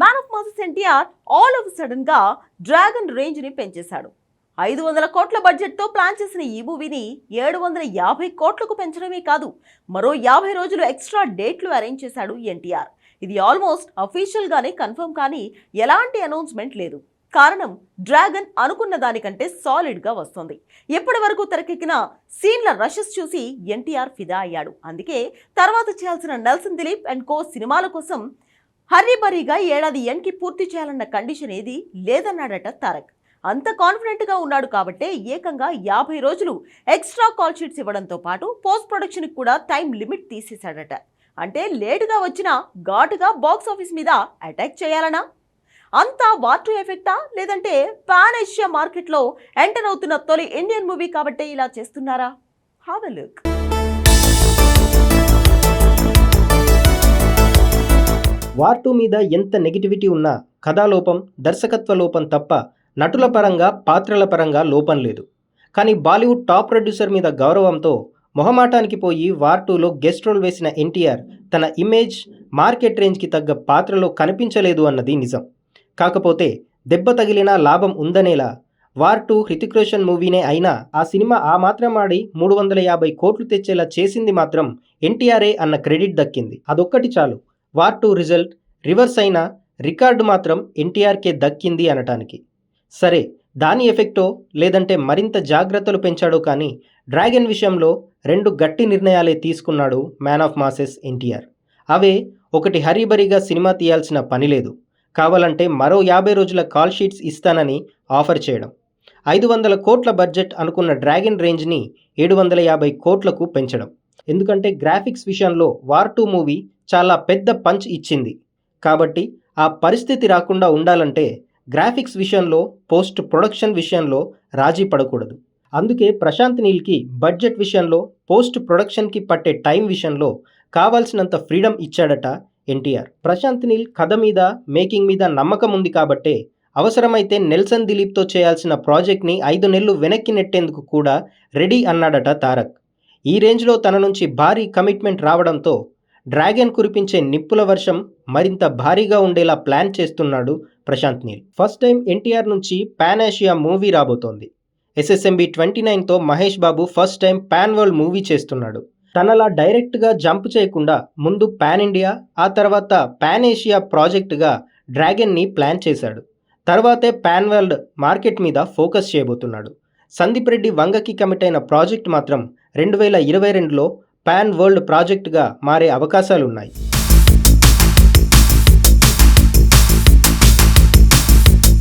Man of masses NTR all of సడన్గా dragon రేంజ్ని పెంచేశాడు. ఐదు వందల కోట్ల బడ్జెట్తో ప్లాన్ చేసిన ఈ మూవీని ఏడు వందల యాభై కోట్లకు పెంచడమే కాదు మరో యాభై రోజులు ఎక్స్ట్రా డేట్లు అరేంజ్ చేశాడు ఎన్టీఆర్ ఇది ఆల్మోస్ట్ అఫీషియల్గానే కన్ఫర్మ్ కానీ ఎలాంటి అనౌన్స్మెంట్ లేదు. కారణం డ్రాగన్ అనుకున్న దానికంటే సాలిడ్గా వస్తుంది. ఎప్పటి వరకు తెరకెక్కిన సీన్ల రషెస్ చూసి ఎన్టీఆర్ ఫిదా అయ్యాడు. అందుకే తర్వాత చేయాల్సిన నెల్సన్ దిలీప్ అండ్ కో సినిమాల కోసం హర్రీబరీగా ఏడాది ఎండ్కి పూర్తి చేయాలన్న కండిషన్ ఏది లేదన్నాడట తారక్. అంత కాన్ఫిడెంట్గా ఉన్నాడు కాబట్టే ఏకంగా యాభై రోజులు ఎక్స్ట్రా కాల్ షీట్స్ ఇవ్వడంతో పాటు పోస్ట్ ప్రొడక్షన్కి కూడా టైం లిమిట్ తీసేశాడట. అంటే లేటుగా వచ్చినా ఘాటుగా బాక్స్ ఆఫీస్ మీద అటాక్ చేయాలనా? అంతా వార్ టు ఎఫెక్టా? లేదంటే పాన్ ఏషియా మార్కెట్లో ఎంటర్ అవుతున్న తొలి ఇండియన్ మూవీ కాబట్టే ఇలా చేస్తున్నారా? Have a look. War two మీద ఎంత నెగిటివిటీ ఉన్నా కథాలోపం దర్శకత్వ లోపం తప్ప నటుల పరంగా పాత్రల పరంగా లోపం లేదు. కానీ బాలీవుడ్ టాప్ ప్రొడ్యూసర్ మీద గౌరవంతో మొహమాటానికి పోయి వార్ టూలో గెస్ట్ రోల్ వేసిన ఎన్టీఆర్ తన ఇమేజ్ మార్కెట్ రేంజ్కి తగ్గ పాత్రలో కనిపించలేదు అన్నది నిజం. కాకపోతే దెబ్బ తగిలినా లాభం ఉందనేలా వార్ టూ హృతిక్ రోషన్ మూవీనే అయినా ఆ సినిమా ఆ మాత్రం ఆడి మూడు వందల యాభై కోట్లు తెచ్చేలా చేసింది మాత్రం ఎన్టీఆర్ఏ అన్న క్రెడిట్ దక్కింది. అదొక్కటి చాలు. వార్ టూ రిజల్ట్ రివర్స్ అయిన రికార్డు మాత్రం ఎన్టీఆర్కే దక్కింది అనటానికి. సరే దాని ఎఫెక్టో లేదంటే మరింత జాగ్రత్తలు పెంచాడో కానీ డ్రాగన్ విషయంలో రెండు గట్టి నిర్ణయాలే తీసుకున్నాడు మ్యాన్ ఆఫ్ మాసెస్ ఎన్టీఆర్. అవే ఒకటి హరీబరీగా సినిమా తీయాల్సిన పని లేదు. కావాలంటే మరో యాభై రోజుల కాల్ షీట్స్ ఇస్తానని ఆఫర్ చేయడం. ఐదు వందల కోట్ల బడ్జెట్ అనుకున్న డ్రాగన్ రేంజ్ని ఏడు వందల యాభై కోట్లకు పెంచడం. ఎందుకంటే గ్రాఫిక్స్ విషయంలో వార్ టూ మూవీ చాలా పెద్ద పంచ్ ఇచ్చింది. కాబట్టి ఆ పరిస్థితి రాకుండా ఉండాలంటే గ్రాఫిక్స్ విషయంలో పోస్ట్ ప్రొడక్షన్ విషయంలో రాజీ పడకూడదు. అందుకే ప్రశాంత్ నీల్కి బడ్జెట్ విషయంలో పోస్ట్ ప్రొడక్షన్కి పట్టే టైం విషయంలో కావాల్సినంత ఫ్రీడమ్ ఇచ్చాడట ఎన్టీఆర్. ప్రశాంత్ నీల్ కథ మీద మేకింగ్ మీద నమ్మకం ఉంది కాబట్టే అవసరమైతే నెల్సన్ దిలీప్తో చేయాల్సిన ప్రాజెక్ట్ని ఐదు నెలలు వెనక్కి నెట్టేందుకు కూడా రెడీ అన్నాడట తారక్. ఈ రేంజ్లో తన నుంచి భారీ కమిట్మెంట్ రావడంతో డ్రాగన్ కురిపించే నిప్పుల వర్షం మరింత భారీగా ఉండేలా ప్లాన్ చేస్తున్నాడు Prashanth Neel. First time NTR నుంచి పాన్ ఏషియా మూవీ రాబోతోంది. SSMB twenty నైన్తో Mahesh Babu first time pan world movie చేస్తున్నాడు. తనలా డైరెక్ట్గా జంప్ చేయకుండా ముందు పాన్ ఇండియా ఆ తర్వాత పాన్ ఏషియా ప్రాజెక్టుగా డ్రాగన్ని ప్లాన్ చేశాడు. తర్వాతే పాన్ వరల్డ్ మార్కెట్ మీద ఫోకస్ చేయబోతున్నాడు. సందీప్ రెడ్డి వంగకి కమిట్ అయిన ప్రాజెక్ట్ మాత్రం రెండు వేల ఇరవై రెండులో పాన్ వరల్డ్ ప్రాజెక్టుగా మారే అవకాశాలున్నాయి.